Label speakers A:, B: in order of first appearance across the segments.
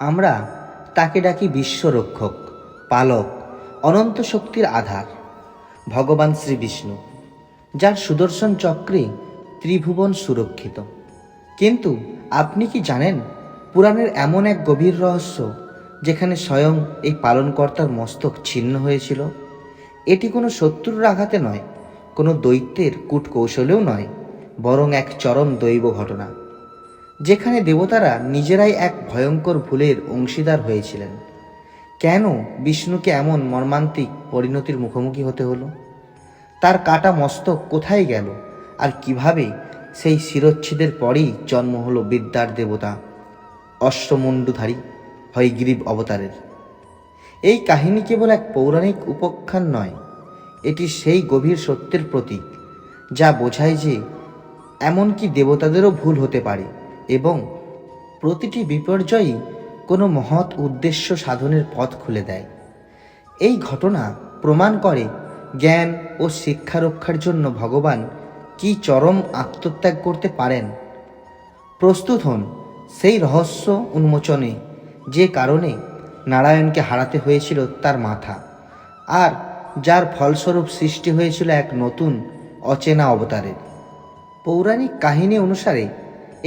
A: আমরা তাকে ডাকি বিশ্বরক্ষক, পালক, অনন্ত শক্তির আধার, ভগবান শ্রী বিষ্ণু, যার সুদর্শন চক্রে ত্রিভুবন সুরক্ষিত। কিন্তু আপনি কি জানেন, পুরাণের এমন এক গভীর রহস্য, যেখানে স্বয়ং এই পালনকর্তার মস্তক ছিন্ন হয়েছিল? এটি কোনো শত্রুর আঘাতে নয়, কোনো দৈত্যের কূটকৌশলেও নয়, বরং এক চরম দৈব ঘটনা যেখানে দেবতারা নিজেরাই এক ভয়ঙ্কর ভুলের অংশীদার হয়েছিলেন। কেন বিষ্ণুকে এমন মর্মান্তিক পরিণতির মুখোমুখি হতে হলো? তার কাটা মস্তক কোথায় গেল? আর কীভাবে সেই শিরচ্ছেদের পরেই জন্ম হলো বিদ্যার দেবতা, অশ্বমুণ্ডুধারী, হয়গ্রীব অবতারের? এই কাহিনী কেবল এক পৌরাণিক উপাখ্যান নয়, এটি সেই গভীর সত্যের প্রতীক, যা বোঝায় যে এমনকি দেবতাদেরও ভুল হতে পারে। এবং প্রতিটি বিপর্যয়ই কোনো মহৎ উদ্দেশ্য সাধনের পথ খুলে দেয়। এই ঘটনা প্রমাণ করে জ্ঞান ও শিক্ষা রক্ষার জন্য ভগবান কি চরম আত্মত্যাগ করতে পারেন। প্রস্তুত হন সেই রহস্য উন্মোচনে যে কারণে নারায়ণকে হারাতে হয়েছিল তার মাথা আর যার ফলস্বরূপ সৃষ্টি হয়েছিল এক নতুন, অচেনা অবতারের। পৌরাণিক কাহিনী অনুসারে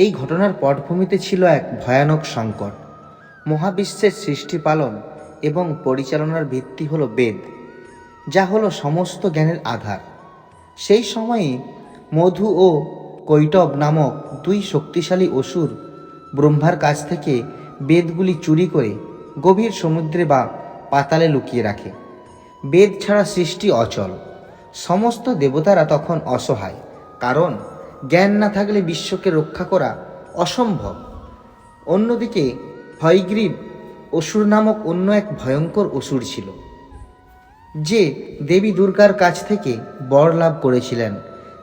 A: এই ঘটনার পটভূমিতে ছিল এক ভয়ানক সংকট। মহাবিশ্বের সৃষ্টি পালন এবং পরিচালনার ভিত্তি হলো বেদ, যা হলো সমস্ত জ্ঞানের আধার। সেই সময়ে মধু ও কৈটব নামক দুই শক্তিশালী অসুর ব্রহ্মার কাছ থেকে বেদগুলি চুরি করে গভীর সমুদ্রে বা পাতালে লুকিয়ে রাখে। বেদ ছাড়া সৃষ্টি অচল। সমস্ত দেবতারা তখন অসহায়, কারণ জ্ঞান না থাকলে বিশ্বকে রক্ষা করা অসম্ভব। অন্যদিকে, হয়গ্রীব অসুর নামক অন্য এক ভয়ঙ্কর অসুর ছিল, যে দেবী দুর্গার কাছ থেকে বর লাভ করেছিলেন,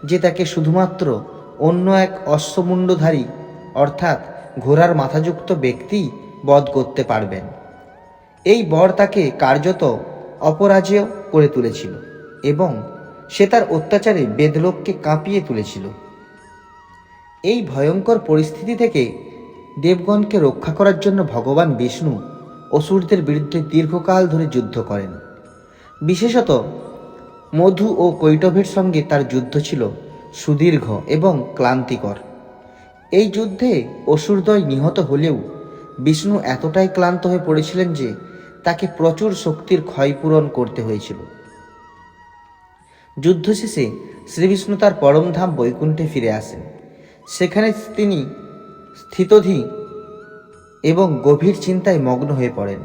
A: যে তাকে শুধুমাত্র অন্য এক অশ্বমুণ্ডধারী, অর্থাৎ ঘোড়ার মাথাযুক্ত ব্যক্তি বধ করতে পারবেন। এই বর তাকে কার্যত অপরাজেয় করে তুলেছিল এবং সে তার অত্যাচারে বেদলোককে কাঁপিয়ে তুলেছিল। এই ভয়ঙ্কর পরিস্থিতি থেকে দেবগণকে রক্ষা করার জন্য ভগবান বিষ্ণু অসুরদের বিরুদ্ধে দীর্ঘকাল ধরে যুদ্ধ করেন। বিশেষত মধু ও কৈটভের সঙ্গে তার যুদ্ধ ছিল সুদীর্ঘ এবং ক্লান্তিকর। এই যুদ্ধে অসুরদয় নিহত হলেও বিষ্ণু এতটাই ক্লান্ত হয়ে পড়েছিলেন যে তাকে প্রচুর শক্তির ক্ষয়পূরণ করতে হয়েছিল। যুদ্ধ শেষে শ্রীবিষ্ণু তার পরমধাম বৈকুণ্ঠে ফিরে আসেন। সেখানে তিনি স্থিতধী এবং গভীর চিন্তায় মগ্ন হয়ে পড়েন।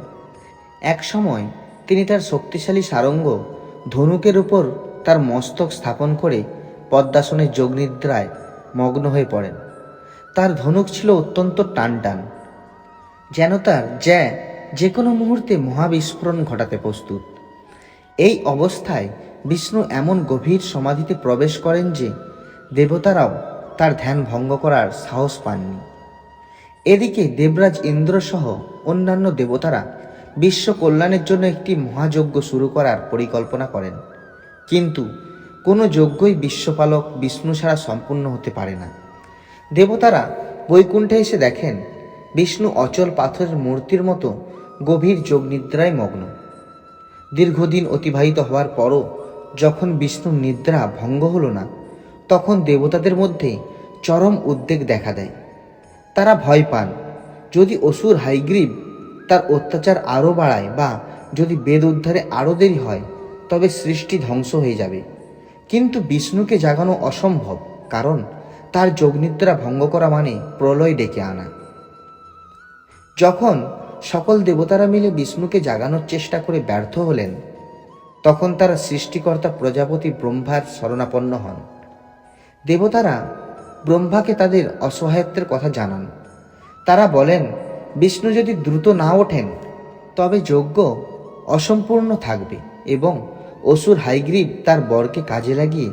A: এক সময় তিনি তার শক্তিশালী সারঙ্গ ধনুকের উপর তার মস্তক স্থাপন করে পদ্মাসনের যোগনিদ্রায় মগ্ন হয়ে পড়েন। তার ধনুক ছিল অত্যন্ত টানটান, যেন তার জ্যা যে কোনো মুহূর্তে মহাবিস্ফোরণ ঘটাতে প্রস্তুত। এই অবস্থায় বিষ্ণু এমন গভীর সমাধিতে প্রবেশ করেন যে দেবতারাও তার ধ্যান ভঙ্গ করার সাহস পাননি। এদিকে দেবরাজ ইন্দ্র সহ অন্যান্য দেবতারা বিশ্ব কল্যাণের জন্য একটি মহাযজ্ঞ শুরু করার পরিকল্পনা করেন। কিন্তু কোনো যজ্ঞই বিশ্বপালক বিষ্ণু ছাড়া সম্পূর্ণ হতে পারে না। দেবতারা বৈকুণ্ঠে এসে দেখেন, বিষ্ণু অচল পাথরের মূর্তির মতো গভীর যোগনিদ্রায় মগ্ন। দীর্ঘদিন অতিবাহিত হওয়ার পরও যখন বিষ্ণুর নিদ্রা ভঙ্গ হলো না তখন দেবতাদের মধ্যে চরম উদ্বেগ দেখা দেয়। তারা ভয় পান, যদি অসুর হাইগ্রীব তার অত্যাচার আরও বাড়ায় বা যদি বেদ উদ্ধারে আরও দেরি হয়, তবে সৃষ্টি ধ্বংস হয়ে যাবে। কিন্তু বিষ্ণুকে জাগানো অসম্ভব, কারণ তার যোগনিদ্রা ভঙ্গ করা মানে প্রলয় ডেকে আনা। যখন সকল দেবতারা মিলে বিষ্ণুকে জাগানোর চেষ্টা করে ব্যর্থ হলেন, তখন তারা সৃষ্টিকর্তা প্রজাপতি ব্রহ্মার শরণাপন্ন হন। দেবতারা ব্রহ্মাকে তাদের অসহায়ত্বের কথা জানান। তারা বলেন, বিষ্ণু যদি দ্রুত না ওঠেন, তবে যজ্ঞ অসম্পূর্ণ থাকবে এবং অসুর হাইগ্রীব তার বরকে কাজে লাগিয়ে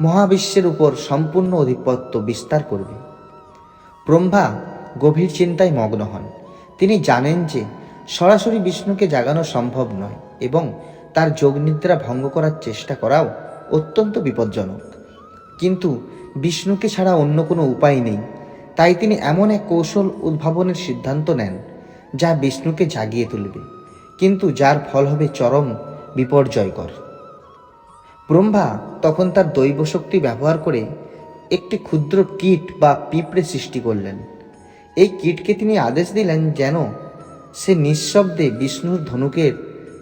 A: মহাবিশ্বের উপর সম্পূর্ণ আধিপত্য বিস্তার করবে। ব্রহ্মা গভীর চিন্তায় মগ্ন হন। তিনি জানেন যে সরাসরি বিষ্ণুকে জাগানো সম্ভব নয় এবং তার যোগনিদ্রা ভঙ্গ করার চেষ্টা করাও অত্যন্ত বিপজ্জনক। কিন্তু বিষ্ণুকে ছাড়া অন্য কোনো উপায় নেই। তাই তিনি এমন এক কৌশল উদ্ভাবনের সিদ্ধান্ত নেন, যা বিষ্ণুকে জাগিয়ে তুলবে। কিন্তু যার ফল হবে চরম বিপর্যয়কর। ব্রহ্মা তখন তার দৈব শক্তি ব্যবহার করে একটি ক্ষুদ্র কীট বা পিঁপড়ে সৃষ্টি করলেন। এই কীটকে তিনি আদেশ দিলেন যেন সে নিঃশব্দে বিষ্ণুর ধনুকের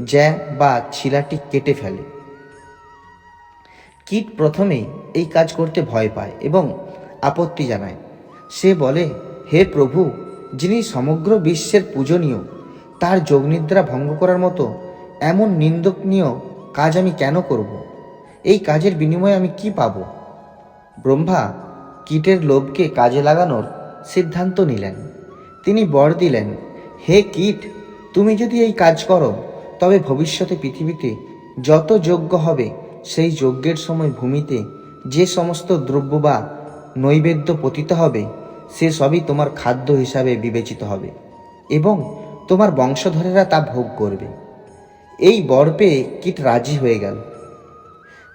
A: জ্যা বা ছিলাটি কেটে ফেলে। কীট প্রথমেই এই কাজ করতে ভয় পায় এবং আপত্তি জানায়। সে বলে, হে প্রভু, যিনি সমগ্র বিশ্বের পূজনীয়, তার যোগনিদ্রা ভঙ্গ করার মতো এমন নিন্দনীয় কাজ আমি কেন করব? এই কাজের বিনিময়ে আমি কি পাব? ব্রহ্মা কীটের লোভকে কাজে লাগানোর সিদ্ধান্ত নিলেন। তিনি বর দিলেন, হে কীট, তুমি যদি এই কাজ করো, তবে ভবিষ্যতে পৃথিবীতে যত যোগ্য হবে সেই যজ্ঞের সময় ভূমিতে যে সমস্ত দ্রব্য বা নৈবেদ্য পতিত হবে, সে সবই তোমার খাদ্য হিসাবে বিবেচিত হবে এবং তোমার বংশধরেরা তা ভোগ করবে। এই বর পেয়ে কীট রাজি হয়ে গেল।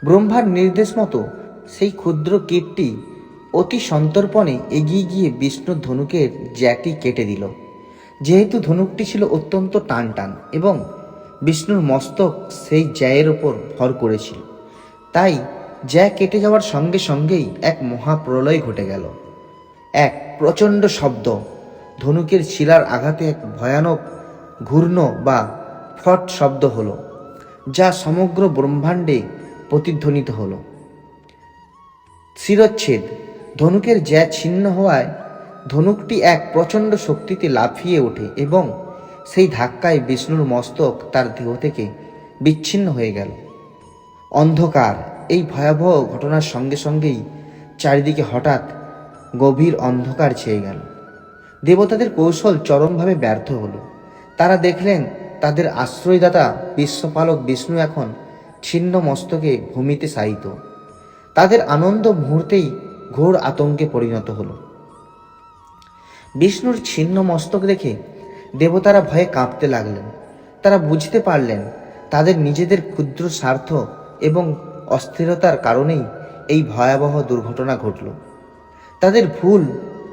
A: ব্রহ্মার নির্দেশ মতো সেই ক্ষুদ্র কীটটি অতি সন্তর্পণে এগিয়ে গিয়ে বিষ্ণুর ধনুকের জ্যাটি কেটে দিল। যেহেতু ধনুকটি ছিল অত্যন্ত টান টান এবং বিষ্ণুর মস্তক সেই জ্যায়ের ওপর ভর করেছিল। তাই জ্যা কেটে যাওয়ার সঙ্গে সঙ্গেই এক মহাপ্রলয় ঘটে গেল। এক প্রচণ্ড শব্দ, ধনুকের শিলার আঘাতে এক ভয়ানক ঘূর্ণ বা ফট শব্দ হলো, যা সমগ্র ব্রহ্মাণ্ডে প্রতিধ্বনিত হলো। শিরচ্ছেদ, ধনুকের জ্যা ছিন্ন হওয়ায় ধনুকটি এক প্রচণ্ড শক্তিতে লাফিয়ে ওঠে এবং সেই ধাক্কায় বিষ্ণুর মস্তক তার দেহ থেকে বিচ্ছিন্ন হয়ে গেল। অন্ধকার। এই ভয়াবহ ঘটনার সঙ্গে সঙ্গেই চারিদিকে হঠাৎ গভীর অন্ধকার ছেয়ে গেল। দেবতাদের কৌশল চরমভাবে ব্যর্থ হলো। তারা দেখলেন, তাদের আশ্রয়দাতা বিশ্বপালক বিষ্ণু এখন ছিন্ন মস্তকে ভূমিতে শায়িত। তাদের আনন্দ মুহূর্তেই ঘোর আতঙ্কে পরিণত হল। বিষ্ণুর ছিন্ন মস্তক দেখে দেবতারা ভয়ে কাঁপতে লাগলেন। তারা বুঝতে পারলেন, তাদের নিজেদের ক্ষুদ্র স্বার্থ এবং অস্থিরতার কারণেই এই ভয়াবহ দুর্ঘটনা ঘটল। তাদের ভুল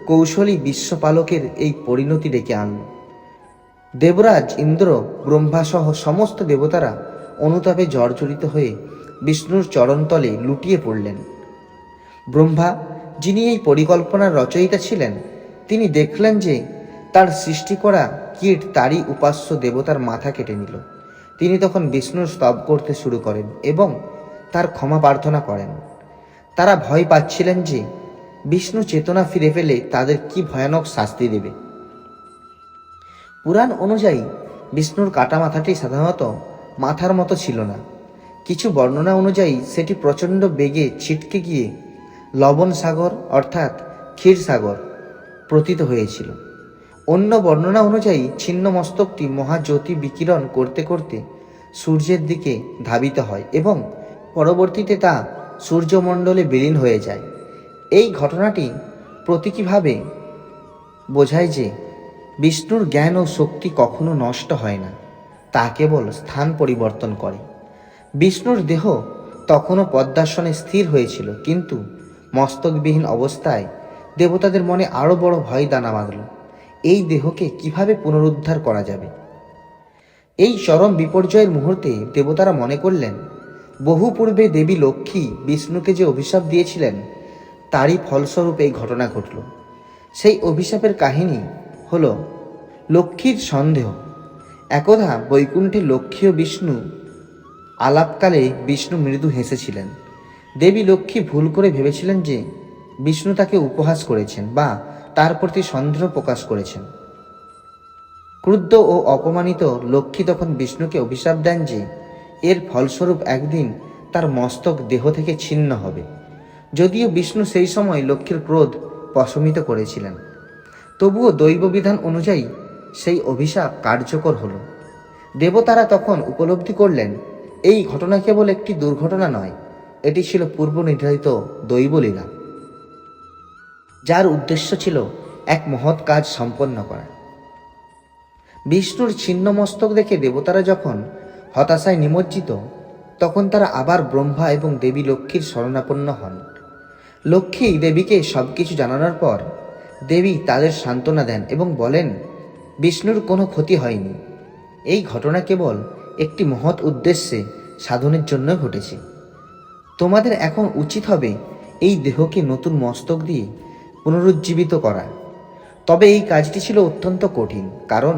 A: কৌশলী বিশ্বপালকের এই পরিণতি ডেকে আনল। দেবরাজ ইন্দ্র ব্রহ্মাসহ সমস্ত দেবতারা অনুতাপে জর্জরিত হয়ে বিষ্ণুর চরণতলে লুটিয়ে পড়লেন। ব্রহ্মা, যিনি এই পরিকল্পনার রচয়িতা ছিলেন, তিনি দেখলেন যে তার সৃষ্টি করা কীট তারই উপাস্য দেবতার মাথা কেটে নিল। তিনি তখন বিষ্ণুর স্তব করতে শুরু করেন এবং তার ক্ষমা প্রার্থনা করেন। তারা ভয় পাচ্ছিলেন যে বিষ্ণু চেতনা ফিরে পেলে তাদের কি ভয়ানক শাস্তি দেবে। পুরাণ অনুযায়ী বিষ্ণুর কাটা মাথাটি সাধারণত মাথার মতো ছিল না। কিছু বর্ণনা অনুযায়ী সেটি প্রচণ্ড বেগে ছিটকে গিয়ে লবণ সাগর অর্থাৎ ক্ষীর সাগর প্রতীত হয়েছিল। অন্য বর্ণনা অনুযায়ী ছিন্ন মস্তকটি মহাজ্যোতি বিকিরণ করতে করতে সূর্যের দিকে ধাবিত হয় এবং পরবর্তীতে তা সূর্যমণ্ডলে বিলীন হয়ে যায়। এই ঘটনাটি প্রতীকীভাবে বোঝায় যে বিষ্ণুর জ্ঞান ও শক্তি কখনো নষ্ট হয় না, তা কেবল স্থান পরিবর্তন করে। বিষ্ণুর দেহ তখনও পদ্মাসনে স্থির হয়েছিল, কিন্তু মস্তকবিহীন অবস্থায় দেবতাদের মনে আরও বড় ভয় দানা বাঁধল। এই দেহকে কীভাবে পুনরুদ্ধার করা যাবে? এই চরম বিপর্যয়ের মুহূর্তে দেবতারা মনে করলেন, বহু পূর্বে দেবী লক্ষ্মী বিষ্ণুকে যে অভিশাপ দিয়েছিলেন, তারই ফলস্বরূপ এই ঘটনা ঘটল। সেই অভিশাপের কাহিনী হল লক্ষ্মীর সন্দেহ। একদা বৈকুণ্ঠে লক্ষ্মী ও বিষ্ণু আলাপকালে বিষ্ণু মৃদু হেসেছিলেন। দেবী লক্ষ্মী ভুল করে ভেবেছিলেন যে বিষ্ণু তাকে উপহাস করেছেন বা তার প্রতি সন্দেহ প্রকাশ করেছেন। ক্রুদ্ধ ও অপমানিত লক্ষ্মী তখন বিষ্ণুকে অভিশাপ দেন যে, এর ফলস্বরূপ একদিন তার মস্তক দেহ থেকে ছিন্ন হবে। যদিও বিষ্ণু সেই সময় লক্ষ্মীর ক্রোধ প্রশমিত করেছিলেন। তবুও দৈববিধান অনুযায়ী সেই অভিশাপ কার্যকর হল। দেবতারা তখন উপলব্ধি করলেন, এই ঘটনা কেবল একটি দুর্ঘটনা নয়, এটি ছিল পূর্ব নির্ধারিত দৈবলীলা, যার উদ্দেশ্য ছিল এক মহৎ কাজ সম্পন্ন করা। বিষ্ণুর ছিন্ন মস্তক দেখে দেবতারা যখন হতাশায় নিমজ্জিত, তখন তারা আবার ব্রহ্মা এবং দেবী লক্ষ্মীর শরণাপন্ন হন। লক্ষ্মী দেবীকে সব কিছু জানানোর পর দেবী তাদের সান্ত্বনা দেন এবং বলেন, বিষ্ণুর কোনো ক্ষতি হয়নি। এই ঘটনা কেবল একটি মহৎ উদ্দেশ্যে সাধনের জন্য ঘটেছে। তোমাদের এখন উচিত হবে এই দেহকে নতুন মস্তক দিয়ে পুনরুজ্জীবিত করা। তবে এই কাজটি ছিল অত্যন্ত কঠিন, কারণ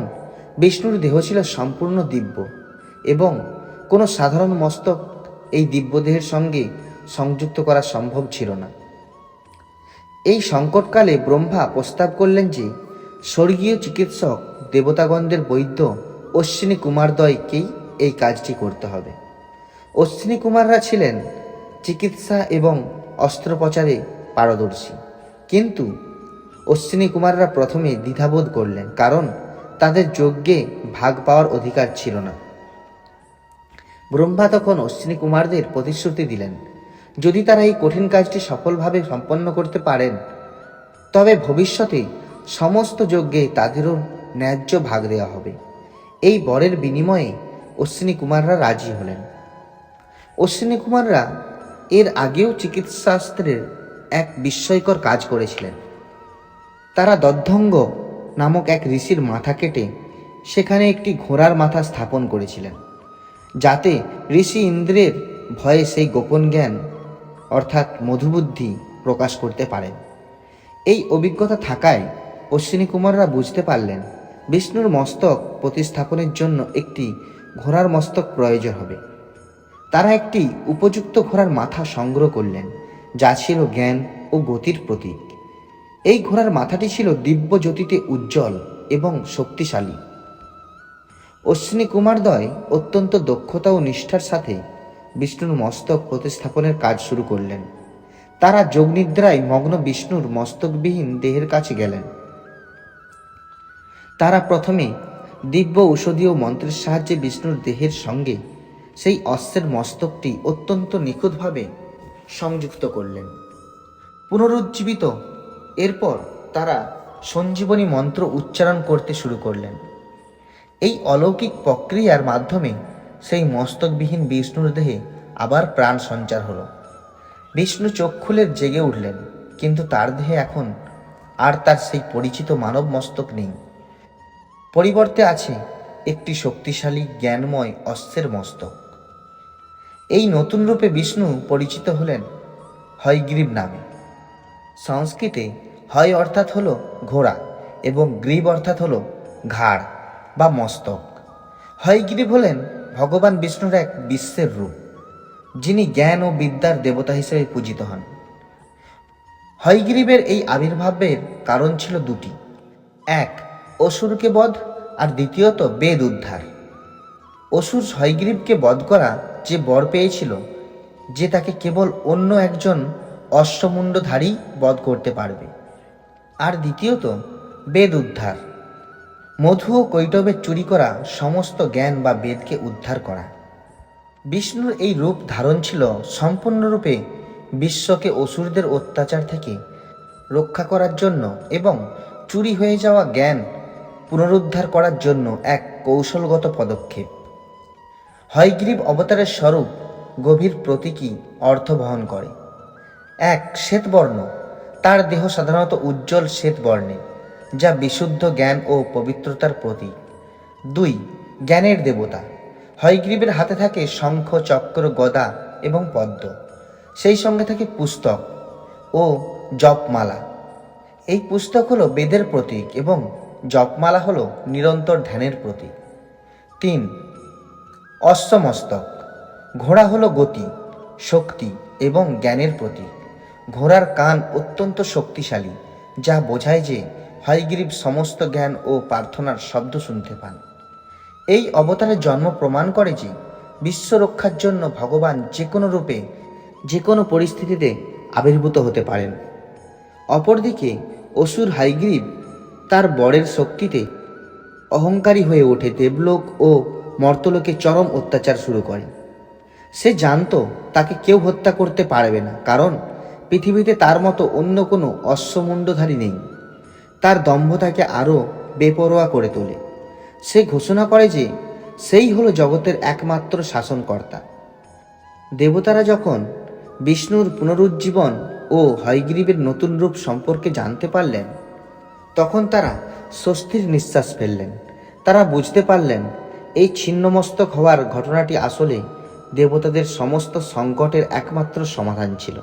A: বিষ্ণুর দেহ ছিল সম্পূর্ণ দিব্য এবং কোনো সাধারণ মস্তক এই দিব্যদেহের সঙ্গে সংযুক্ত করা সম্ভব ছিল না। এই সংকটকালে ব্রহ্মা প্রস্তাব করলেন যে, স্বর্গীয় চিকিৎসক দেবতাগণদের বৈদ্য অশ্বিনী কুমারদ্বয়কেই এই কাজটি করতে হবে। অশ্বিনী কুমাররা ছিলেন চিকিৎসা এবং অস্ত্রোপচারে পারদর্শী। কিন্তু অশ্বিনী কুমাররা প্রথমে দ্বিধাবোধ করলেন, কারণ যজ্ঞে ভাগ পাওয়ার অধিকার ছিল না। ব্রহ্মা তখন অশ্বিনী কুমারদের প্রতিশ্রুতি দিলেন, যদি তারা এই কঠিন কাজটি সফলভাবে সম্পন্ন করতে পারেন, তবে ভবিষ্যতে সমস্ত যজ্ঞে তাদেরও ন্যায্য ভাগ দেওয়া হবে। এই বরের বিনিময়ে অশ্বিনী কুমাররা রাজি হলেন। অশ্বিনী কুমাররা এর আগেও চিকিৎসাশাস্ত্রের এক বিস্ময়কর কাজ করেছিলেন। তারা দদ্ধঙ্গ নামক এক ঋষির মাথা কেটে সেখানে একটি ঘোড়ার মাথা স্থাপন করেছিলেন, যাতে ঋষি ইন্দ্রের ভয়ে সেই গোপন জ্ঞান, অর্থাৎ মধুবুদ্ধি, প্রকাশ করতে পারেন এই অভিজ্ঞতা থাকায় অশ্বিনী কুমাররা বুঝতে পারলেন বিষ্ণুর মস্তক প্রতিস্থাপনের জন্য একটি ঘোড়ার মস্তক প্রয়োজন হবে। তারা একটি উপযুক্ত ঘোড়ার মাথা সংগ্রহ করলেন, যা ছিল জ্ঞান ও গতির প্রতীক। এই ঘোড়ার মাথাটি ছিল দিব্য জ্যোতিতে উজ্জ্বল এবং শক্তিশালী। অশ্বিনী কুমারদ্বয় অত্যন্ত দক্ষতা ও নিষ্ঠার সাথে বিষ্ণুর মস্তক প্রতিস্থাপনের কাজ শুরু করলেন। তারা যোগনিদ্রায় মগ্ন বিষ্ণুর মস্তকবিহীন দেহের কাছে গেলেন। তারা প্রথমে দিব্য ঔষধীয় মন্ত্রের সাহায্যে বিষ্ণুর দেহের সঙ্গে সেই অস্ত্রের মস্তকটি অত্যন্ত নিখুঁতভাবে সংযুক্ত করলেন। পুনরুজ্জীবিত এরপর তারা সঞ্জীবনী মন্ত্র উচ্চারণ করতে শুরু করলেন। এই অলৌকিক প্রক্রিয়ার মাধ্যমে সেই মস্তকবিহীন বিষ্ণুর দেহে আবার প্রাণ সঞ্চার হলো। বিষ্ণু চোখ খুলে জেগে উঠলেন, কিন্তু তার দেহে এখন আর তার সেই পরিচিত মানব মস্তক নেই। পরিবর্তে আছে একটি শক্তিশালী, জ্ঞানময় অস্ত্রের মস্তক। এই নতুন রূপে বিষ্ণু পরিচিত হলেন হয়গ্রীব নামে। সংস্কৃতে হয় অর্থাৎ হলো ঘোড়া এবং গ্রীব অর্থাৎ হলো ঘাড় বা মস্তক। হয়গ্রীব হলেন ভগবান বিষ্ণুর এক বিশ্বের রূপ, যিনি জ্ঞান ও বিদ্যার দেবতা হিসেবে পূজিত হন। হয়গ্রীবের এই আবির্ভাবের কারণ ছিল দুটি। এক, অসুরকে বধ, আর দ্বিতীয়ত বেদ উদ্ধার। অসুর হয়গ্রীবকে বধ করা যে বর পেয়েছিল, যে তাকে কেবল অন্য একজন অশ্বমুণ্ডধারী বধ করতে পারবে। আর দ্বিতীয়ত, বেদ উদ্ধার। মধু ও কৈটবের চুরি করা সমস্ত জ্ঞান বা বেদকে উদ্ধার করা। বিষ্ণুর এই রূপ ধারণ ছিল সম্পূর্ণরূপে বিশ্বকে অসুরদের অত্যাচার থেকে রক্ষা করার জন্য এবং চুরি হয়ে যাওয়া জ্ঞান পুনরুদ্ধার করার জন্য এক কৌশলগত পদক্ষেপ। হয়গ্রীব অবতারের স্বরূপ গভীর প্রতীকী অর্থ বহন করে। এক শ্বেতবর্ণ। তার দেহ সাধারণত উজ্জ্বল শ্বেত বর্ণে যা বিশুদ্ধ জ্ঞান ও পবিত্রতার প্রতীক। দুই, জ্ঞানের দেবতা। হয়গ্রীবের হাতে থাকে শঙ্খ, চক্র, গদা এবং পদ্ম। সেই সঙ্গে থাকে পুস্তক ও জপমালা। এই পুস্তক হলো বেদের প্রতীক এবং জপমালা হলো নিরন্তর ধ্যানের প্রতীক। তিন অশ্বমস্তক ঘোড়া হলো গতি, শক্তি এবং জ্ঞানের প্রতীক। ঘোড়ার কান অত্যন্ত শক্তিশালী, যা বোঝায় যে হয়গ্রীব সমস্ত জ্ঞান ও প্রার্থনার শব্দ শুনতে পান। এই অবতারের জন্ম প্রমাণ করে যে বিশ্ব রক্ষার জন্য ভগবান যে কোনো রূপে যে কোনো পরিস্থিতিতে আবির্ভূত হতে পারেন। অপরদিকে, অসুর হাইগ্রীব তার বরের শক্তিতে অহংকারী হয়ে ওঠে দেবলোক ও মর্তলোকে চরম অত্যাচার শুরু করে। সে জানত তাকে কেউ হত্যা করতে পারবে না, কারণ পৃথিবীতে তার মতো অন্য কোনো অশ্বমুণ্ডধারী নেই। তার দম্ভ তাকে আরও বেপরোয়া করে তোলে। সে ঘোষণা করে যে সেই হলো জগতের একমাত্র শাসনকর্তা। দেবতারা যখন বিষ্ণুর পুনরুজ্জীবন ও হয়গ্রীবের নতুন রূপ সম্পর্কে জানতে পারলেন, তখন তারা স্বস্তির নিঃশ্বাস ফেললেন। তারা বুঝতে পারলেন, এই ছিন্নমস্তক হওয়ার ঘটনাটি আসলে দেবতাদের সমস্ত সংকটের একমাত্র সমাধান ছিল।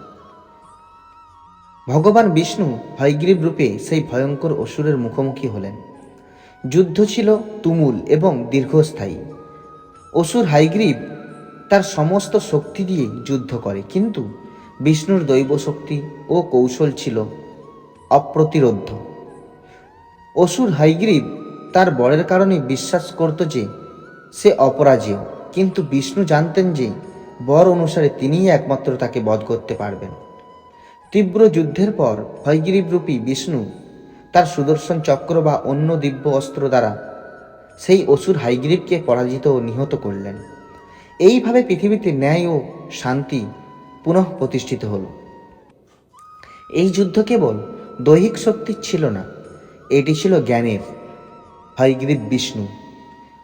A: ভগবান বিষ্ণু হয়গ্রীব রূপে সেই ভয়ঙ্কর অসুরের মুখোমুখি হলেন। যুদ্ধ ছিল তুমুল এবং দীর্ঘস্থায়ী। অসুর হাইগ্রীব তার সমস্ত শক্তি দিয়ে যুদ্ধ করে, কিন্তু বিষ্ণুর দৈব শক্তি ও কৌশল ছিল অপ্রতিরোধ্য। অসুর হাইগ্রীব তার বরের কারণে বিশ্বাস করত যে সে অপরাজেয়, কিন্তু বিষ্ণু জানতেন যে বর অনুসারে তিনিই একমাত্র তাকে বধ করতে পারবেন। তীব্র যুদ্ধের পর হয়গ্রীব রূপী বিষ্ণু তার সুদর্শন চক্র বা অন্য দিব্য অস্ত্র দ্বারা সেই অসুর হাইগ্রীবকে পরাজিত ও নিহত করলেন। এইভাবে পৃথিবীতে ন্যায় ও শান্তি পুনঃ প্রতিষ্ঠিত হল। এই যুদ্ধ কেবল দৈহিক শক্তির ছিল না, এটি ছিল জ্ঞানের হয়গ্রীব বিষ্ণু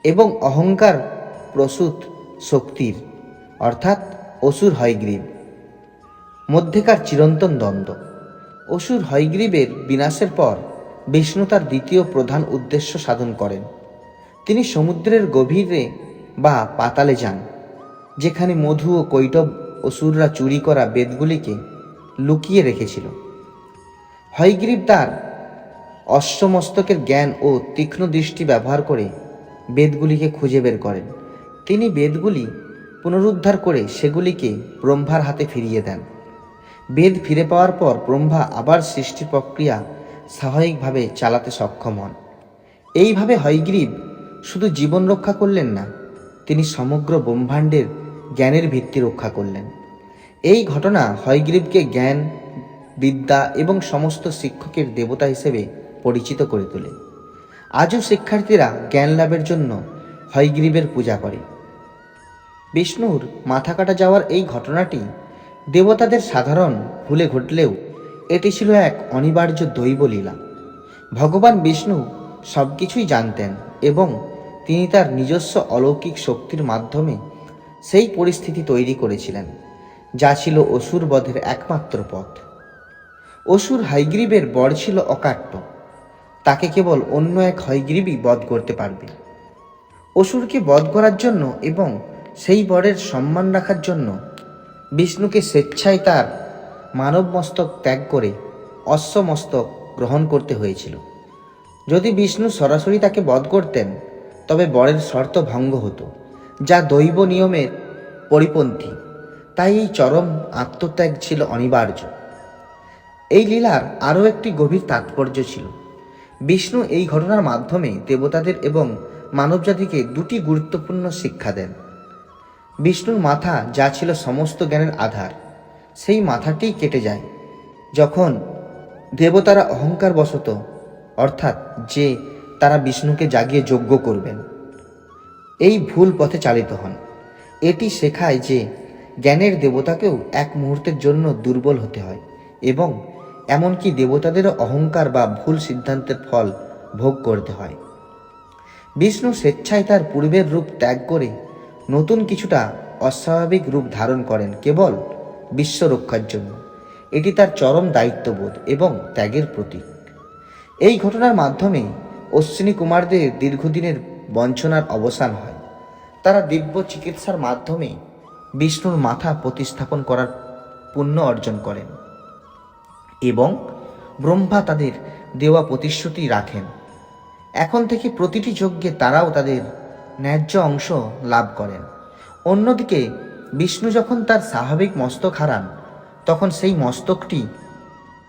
A: এবং অহংকার প্রসূত শক্তির, অর্থাৎ অসুর হয়গ্রীব মধ্যেকার চিরন্তন দ্বন্দ্ব। অসুর হয়গ্রীবের বিনাশের পর বিষ্ণু তার দ্বিতীয় প্রধান উদ্দেশ্য সাধন করেন। তিনি সমুদ্রের গভীরে বা পাতালে যান, যেখানে মধু ও কৈটব অসুররা চুরি করা বেদগুলিকে লুকিয়ে রেখেছিল। হয়গ্রীব তার অশ্বমস্তকের জ্ঞান ও তীক্ষ্ণ দৃষ্টি ব্যবহার করে বেদগুলিকে খুঁজে বের করেন। তিনি বেদগুলি পুনরুদ্ধার করে সেগুলিকে ব্রহ্মার হাতে ফিরিয়ে দেন। বেদ ফিরে পাওয়ার পর ব্রহ্মা আবার সৃষ্টি প্রক্রিয়া স্বাভাবিকভাবে চালাতে সক্ষম হন। এইভাবে হয়গ্রীব শুধু জীবন রক্ষা করলেন না, তিনি সমগ্র ব্রহ্মাণ্ডের জ্ঞানের ভিত্তি রক্ষা করলেন। এই ঘটনা হয়গ্রীবকে জ্ঞান, বিদ্যা এবং সমস্ত শিক্ষকের দেবতা হিসেবে পরিচিত করে তোলে। আজও শিক্ষার্থীরা জ্ঞান লাভের জন্য হয়গ্রীবের পূজা করে। বিষ্ণুর মাথা কাটা যাওয়ার এই ঘটনাটি দেবতাদের সাধারণ ভুলে ঘটলেও এটি ছিল এক অনিবার্য দৈব লীলা। ভগবান বিষ্ণু সব কিছুই জানতেন এবং তিনি তার নিজস্ব অলৌকিক শক্তির মাধ্যমে সেই পরিস্থিতি তৈরি করেছিলেন, যা ছিল অসুর বধের একমাত্র পথ। অসুর হাইগ্রীবের বর ছিল অকাট্য, তাকে কেবল অন্য এক হয়গ্রীবই বধ করতে পারবে। অসুরকে বধ করার জন্য এবং সেই বরের সম্মান রাখার জন্য বিষ্ণুকে স্বেচ্ছায় তার মানব মস্তক ত্যাগ করে অশ্ব মস্তক গ্রহণ করতে হয়েছিল। যদি বিষ্ণু সরাসরি তাকে বধ করতেন, তবে বরের শর্ত ভঙ্গ হতো, যা দৈব নিয়মের পরিপন্থী। তাই এই চরম আত্মত্যাগ ছিল অনিবার্য। এই লীলার আরও একটি গভীর তাৎপর্য ছিল। বিষ্ণু এই ঘটনার মাধ্যমে দেবতাদের এবং মানবজাতিকে দুটি গুরুত্বপূর্ণ শিক্ষা দেন। বিষ্ণুর মাথা যা ছিল সমস্ত জ্ঞানের আধার, সেই মাথাটিই কেটে যায়। যখন দেবতারা অহংকার বশত, অর্থাৎ যে তারা বিষ্ণুকে জাগিয়ে যজ্ঞ করবেন, এই ভুল পথে চালিত হন। এটি শেখায় যে জ্ঞানের দেবতাকেও এক মুহূর্তের জন্য দুর্বল হতে হয় এবং এমনকি দেবতাদেরও অহংকার বা ভুল সিদ্ধান্তের ফল ভোগ করতে হয়। বিষ্ণু স্বেচ্ছায় তার পূর্বের রূপ ত্যাগ করে নতুন কিছুটা অস্বাভাবিক রূপ ধারণ করেন কেবল বিশ্ব রক্ষার জন্য। এটি তার চরম দায়িত্ববোধ এবং ত্যাগের প্রতীক। এই ঘটনার মাধ্যমে অশ্বিনী কুমারদের দীর্ঘদিনের বঞ্চনার অবসান হয়। তারা দিব্য চিকিৎসার মাধ্যমে বিষ্ণুর মাথা প্রতিস্থাপন করার পুণ্য অর্জন করেন এবং ব্রহ্মা তাদের দেওয়া প্রতিশ্রুতি রাখেন। এখন থেকে প্রতিটি যজ্ঞে তারাও তাদের ন্যায্য অংশ লাভ করেন। অন্যদিকে, বিষ্ণু যখন তার স্বাভাবিক মস্তক হারান, তখন সেই মস্তকটি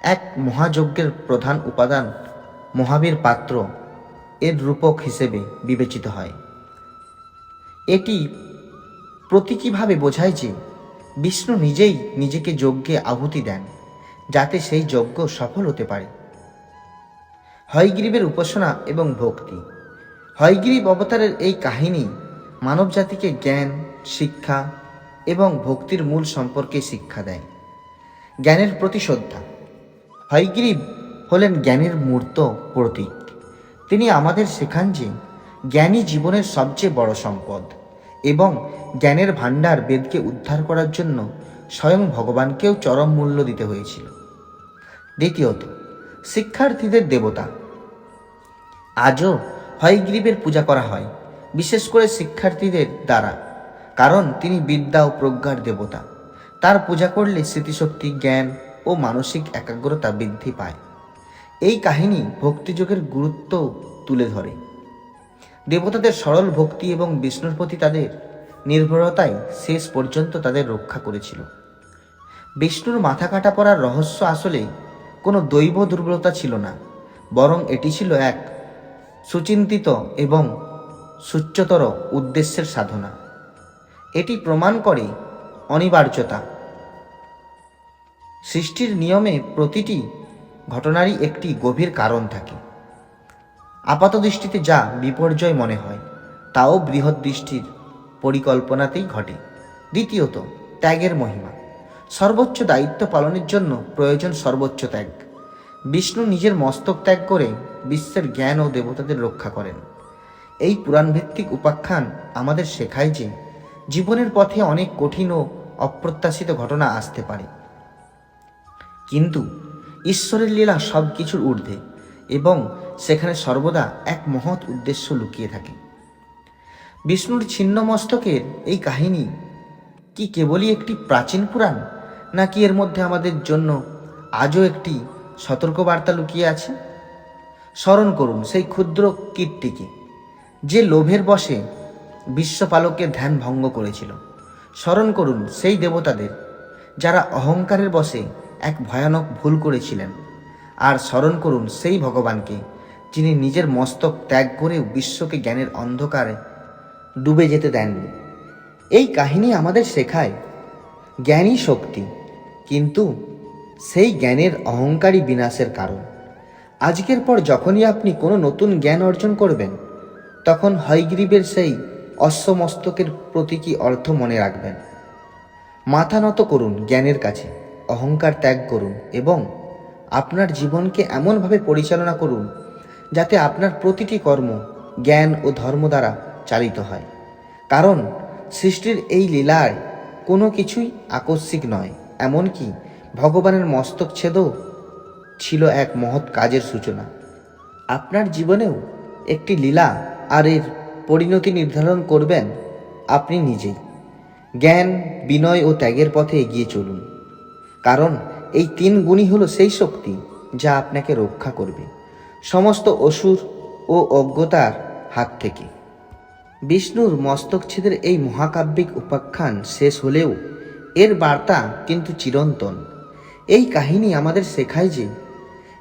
A: এক মহাযজ্ঞের প্রধান উপাদান, মহাবীর পাত্র, এর রূপক হিসেবে বিবেচিত হয়। এটি প্রতীকীভাবে বোঝায় যে বিষ্ণু নিজেই নিজেকে যজ্ঞে আহুতি দেন, যাতে সেই যজ্ঞ সফল হতে পারে। হয়গ্রীবের উপাসনা এবং ভক্তি হয়গ্রীব অবতারের এই কাহিনী মানবজাতিকে জ্ঞান, শিক্ষা এবং ভক্তির মূল সম্পর্কে শিক্ষা দেয়। জ্ঞানের প্রতি শ্রদ্ধা। হয়গ্রীব হলেন জ্ঞানের মূর্ত প্রতীক। তিনি আমাদের শেখান যে জ্ঞানই জীবনের সবচেয়ে বড় সম্পদ এবং জ্ঞানের ভাণ্ডার বেদকে উদ্ধার করার জন্য স্বয়ং ভগবানকেও চরম মূল্য দিতে হয়েছিল। দ্বিতীয়ত, শিক্ষার্থীদের দেবতা। আজও হয়গ্রীবের পূজা করা হয়, বিশেষ করে শিক্ষার্থীদের দ্বারা, কারণ তিনি বিদ্যা ও প্রজ্ঞার দেবতা। তার পূজা করলে স্মৃতিশক্তি, জ্ঞান ও মানসিক একাগ্রতা বৃদ্ধি পায়। এই কাহিনী ভক্তিযোগের গুরুত্ব তুলে ধরে। দেবতাদের সরল ভক্তি এবং বিষ্ণুর প্রতি তাদের নির্ভরতাই শেষ পর্যন্ত তাদের রক্ষা করেছিল। বিষ্ণুর মাথা কাটা পড়ার রহস্য আসলে কোনো দৈব দুর্বলতা ছিল না, বরং এটি ছিল এক সুচিন্তিত এবং সুচ্চতর উদ্দেশ্যের সাধনা। এটি প্রমাণ করে অনিবার্যতা। সৃষ্টির নিয়মে প্রতিটি ঘটনারই একটি গভীর কারণ থাকে। আপাত দৃষ্টিতে যা বিপর্যয় মনে হয়, তাও বৃহৎ দৃষ্টির পরিকল্পনাতেই ঘটে। দ্বিতীয়ত, ত্যাগের মহিমা। সর্বোচ্চ দায়িত্ব পালনের জন্য প্রয়োজন সর্বোচ্চ ত্যাগ। বিষ্ণু নিজের মস্তক ত্যাগ করে বিশ্বের জ্ঞান ও দেবতাদের রক্ষা করেন। এই পুরাণভিত্তিক উপাখ্যান আমাদের শেখায় যে জীবনের পথে অনেক কঠিন ও অপ্রত্যাশিত ঘটনা আসতে পারে। কিন্তু ঈশ্বরের লীলা সব কিছুর ঊর্ধ্বে এবং সেখানে সর্বদা এক মহৎ উদ্দেশ্য লুকিয়ে থাকে। বিষ্ণুর ছিন্ন মস্তকের এই কাহিনী কি কেবলই একটি প্রাচীন পুরাণ, নাকি এর মধ্যে আমাদের জন্য আজও একটি সতর্কবার্তা লুকিয়ে আছে? স্মরণ করুন সেই ক্ষুদ্র কীটটিকে যে লোভের বশে বিশ্বপালকের ধ্যান ভঙ্গ করেছিল। স্মরণ করুন সেই দেবতাদের, যারা অহংকারের বশে এক ভয়ানক ভুল করেছিলেন। আর স্মরণ করুন সেই ভগবানকে, যিনি নিজের মস্তক ত্যাগ করেও বিশ্বকে জ্ঞানের অন্ধকারে ডুবে যেতে দেননি। এই কাহিনী আমাদের শেখায় জ্ঞানই শক্তি, কিন্তু সেই জ্ঞানের অহংকারী বিনাশের কারণ। আজকের পর যখনই আপনি কোনো নতুন জ্ঞান অর্জন করবেন, তখন হয়গ্রীবের সেই অশ্বমস্তকের প্রতীকী অর্থ মনে রাখবেন। মাথা নত করুন জ্ঞানের কাছে, অহংকার ত্যাগ করুন এবং আপনার জীবনকে এমনভাবে পরিচালনা করুন যাতে আপনার প্রতিটি কর্ম জ্ঞান ও ধর্ম দ্বারা চালিত হয়। কারণ সৃষ্টির এই লীলায় কোনো কিছুই আকস্মিক নয়, এমনকি ভগবানের মস্তক ছেদও ছিল এক মহৎ কাজের সূচনা। আপনার জীবনেও একটি লীলা আর এর পরিণতি নির্ধারণ করবেন আপনি নিজেই। জ্ঞান, বিনয় ও ত্যাগের পথে এগিয়ে চলুন। কারণ এই তিন গুণই হলো সেই শক্তি যা আপনাকে রক্ষা করবে। সমস্ত অসুর ও অজ্ঞতার হাত থেকে। বিষ্ণুর মস্তকচ্ছেদের এই মহাকাব্যিক উপাখ্যান শেষ হলেও এর বার্তা কিন্তু চিরন্তন। এই কাহিনী আমাদের শেখায় যে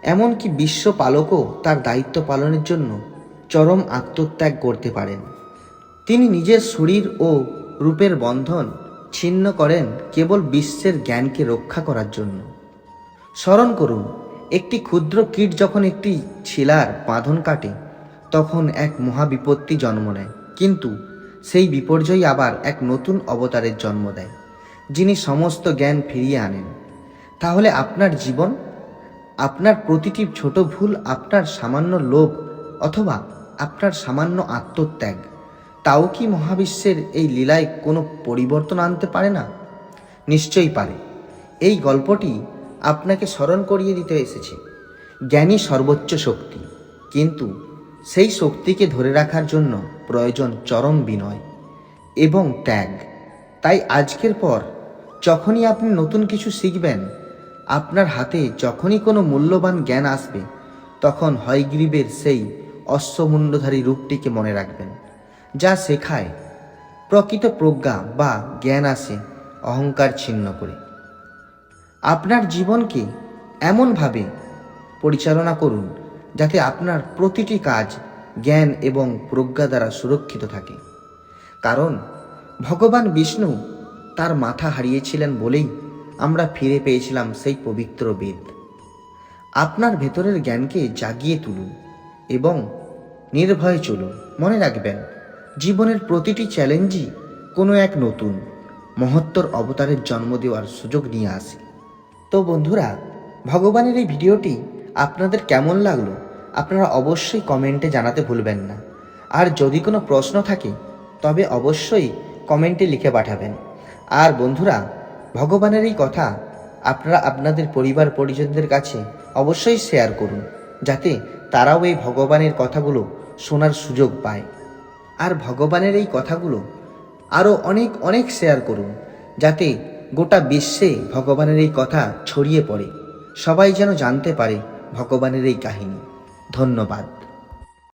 A: এমনকি বিশ্ব পালকও তার দায়িত্ব পালনের জন্য চরম আত্মত্যাগ করতে পারেন। তিনি নিজের শরীর ও রূপের বন্ধন ছিন্ন করেন কেবল বিশ্বের জ্ঞানকে রক্ষা করার জন্য। স্মরণ করুন, একটি ক্ষুদ্র কীট যখন একটি ছিলার বাঁধন কাটে, তখন এক মহাবিপত্তি জন্ম নেয়। কিন্তু সেই বিপর্যয় আবার এক নতুন অবতারের জন্ম দেয়, যিনি সমস্ত জ্ঞান ফিরিয়ে আনেন। তাহলে আপনার জীবন আপনার প্রতিটি ছোট ভুল আপনার সামান্য লোভ অথবা আপনার সামান্য আত্মত্যাগ। তাও কি মহাবিশ্বের এই লীলায় কোনো পরিবর্তন আনতে পারে না? নিশ্চয়ই পারে। এই গল্পটি আপনাকে স্মরণ করিয়ে দিতে এসেছে। জ্ঞানই সর্বোচ্চ শক্তি। কিন্তু সেই শক্তিকে ধরে রাখার জন্য প্রয়োজন চরম বিনয় এবং ত্যাগ। তাই আজকের পর যখনই আপনি নতুন কিছু শিখবেন আপনার হাতে যখনই কোনো মূল্যবান জ্ঞান আসবে, তখন হয়গ্রীবের সেই অশ্বমুণ্ডধারী রূপটিকে মনে রাখবেন, যা শেখায় প্রকৃত প্রজ্ঞা বা জ্ঞান আসে অহংকার ছিন্ন করে। আপনার জীবনকে এমনভাবে পরিচালনা করুন, যাতে আপনার প্রতিটি কাজ জ্ঞান এবং প্রজ্ঞা দ্বারা সুরক্ষিত থাকে। কারণ ভগবান বিষ্ণু তার মাথা হারিয়েছিলেন বলেই আমরা ফিরে পেয়েছিলাম সেই পবিত্র বেদ। আপনার ভেতরের জ্ঞানকে জাগিয়ে তুলুন এবং নির্ভয়ে চলুন। মনে রাখবেন, জীবনের প্রতিটি চ্যালেঞ্জই কোনো এক নতুন, মহত্তর অবতারের জন্ম দেওয়ার সুযোগ নিয়ে আসে। তো বন্ধুরা, ভগবানের এই ভিডিওটি আপনাদের কেমন লাগল আপনারা অবশ্যই কমেন্টে জানাতে ভুলবেন না। আর যদি কোনো প্রশ্ন থাকে, তবে অবশ্যই কমেন্টে লিখে পাঠাবেন। আর বন্ধুরা ভগবানের এই কথা আপনারা আপনাদের পরিবার পরিজনদের কাছে অবশ্যই শেয়ার করুন, যাতে তারাও এই ভগবানের কথাগুলো শোনার সুযোগ পায়। আর ভগবানের এই কথাগুলো আরও অনেক অনেক শেয়ার করুন, যাতে গোটা বিশ্বে ভগবানের এই কথা ছড়িয়ে পড়ে। সবাই যেন জানতে পারে ভগবানের এই কাহিনী। ধন্যবাদ।